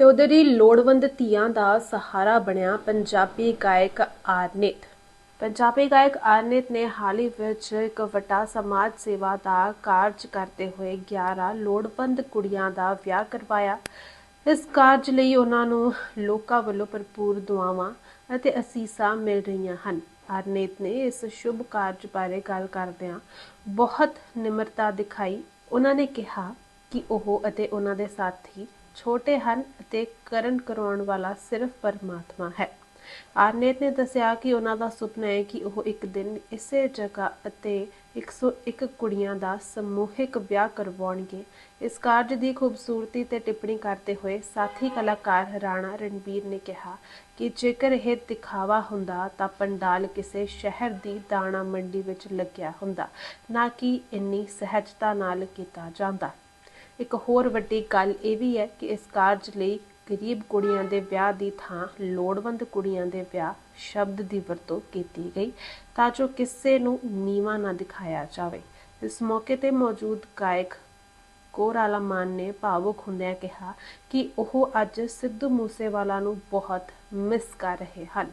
ਤੇ ਉਧਰ ਹੀ ਲੋੜਵੰਦ ਧੀਆਂ ਦਾ ਸਹਾਰਾ ਬਣਿਆ ਪੰਜਾਬੀ ਗਾਇਕ ਆਰਨੇਤ। ਪੰਜਾਬੀ ਗਾਇਕ ਆਰਨੇਤ ਨੇ ਹਾਲ ਹੀ ਵਿੱਚ ਇੱਕ ਵੱਡਾ ਸਮਾਜ ਸੇਵਾ ਦਾ ਕਾਰਜ ਕਰਦੇ ਹੋਏ 11 ਲੋੜਵੰਦ ਕੁੜੀਆਂ ਦਾ ਵਿਆਹ ਕਰਵਾਇਆ। ਇਸ ਕਾਰਜ ਲਈ ਉਹਨਾਂ ਨੂੰ ਲੋਕਾਂ ਵੱਲੋਂ ਭਰਪੂਰ ਦੁਆਵਾਂ ਅਤੇ ਅਸੀਸਾਂ ਮਿਲ ਰਹੀਆਂ ਹਨ। ਆਰਨੇਤ ਨੇ ਇਸ ਸ਼ੁਭ ਕਾਰਜ ਬਾਰੇ ਗੱਲ ਕਰਦਿਆਂ ਬਹੁਤ ਨਿਮਰਤਾ ਦਿਖਾਈ। ਉਹਨਾਂ ਨੇ ਕਿਹਾ ਕਿ ਉਹ ਅਤੇ ਉਹਨਾਂ ਦੇ ਸਾਥੀ ਛੋਟੇ ਹਨ ਅਤੇ ਕਰਨ ਕਰਾਉਣ ਵਾਲਾ ਸਿਰਫ ਪਰਮਾਤਮਾ ਹੈ। ਆਰਨੇਤ ਨੇ ਦੱਸਿਆ ਕਿ ਉਹਨਾਂ ਦਾ ਸੁਪਨਾ ਹੈ ਕਿ ਉਹ ਇੱਕ ਦਿਨ ਇਸੇ ਜਗ੍ਹਾ ਅਤੇ 101 ਕੁੜੀਆਂ ਦਾ ਸਮੂਹਿਕ ਵਿਆਹ ਕਰਵਾਉਣਗੇ। ਇਸ ਕਾਰਜ ਦੀ ਖੂਬਸੂਰਤੀ ਤੇ ਟਿੱਪਣੀ ਕਰਦੇ ਹੋਏ ਸਾਥੀ ਕਲਾਕਾਰ ਰਾਣਾ ਰਣਬੀਰ ਨੇ ਕਿਹਾ ਕਿ ਜੇਕਰ ਇਹ ਦਿਖਾਵਾ ਹੁੰਦਾ ਤਾਂ ਪੰਡਾਲ ਕਿਸੇ ਸ਼ਹਿਰ ਦੀ ਦਾਣਾ ਮੰਡੀ ਵਿੱਚ ਲੱਗਿਆ ਹੁੰਦਾ, ਨਾ ਕਿ ਇੰਨੀ ਸਹਿਜਤਾ ਨਾਲ ਕੀਤਾ ਜਾਂਦਾ। ਇੱਕ ਹੋਰ ਵੱਡੀ ਗੱਲ ਇਹ ਵੀ ਹੈ ਕਿ ਇਸ ਕਾਰਜ ਲਈ ਗਰੀਬ ਕੁੜੀਆਂ ਦੇ ਵਿਆਹ ਦੀ ਥਾਂ, ਲੋੜਵੰਦ ਕੁੜੀਆਂ ਦੇ ਵਿਆਹ ਸ਼ਬਦ ਦੀ ਵਰਤੋਂ ਕੀਤੀ ਗਈ ਤਾਂ ਜੋ ਕਿਸੇ ਨੂੰ ਨੀਵਾ ਨਾ ਦਿਖਾਇਆ ਜਾਵੇ। ਇਸ ਮੌਕੇ ਤੇ ਮੌਜੂਦ ਗਾਇਕ ਕੋਰਾਲਾ ਮਾਨ ਨੇ ਭਾਵੁਕ ਹੁੰਦਿਆਂ ਕਿਹਾ ਕਿ ਉਹ ਅੱਜ ਸਿੱਧੂ ਮੂਸੇਵਾਲਾ ਨੂੰ ਬਹੁਤ ਮਿਸ ਕਰ ਰਹੇ ਹਨ।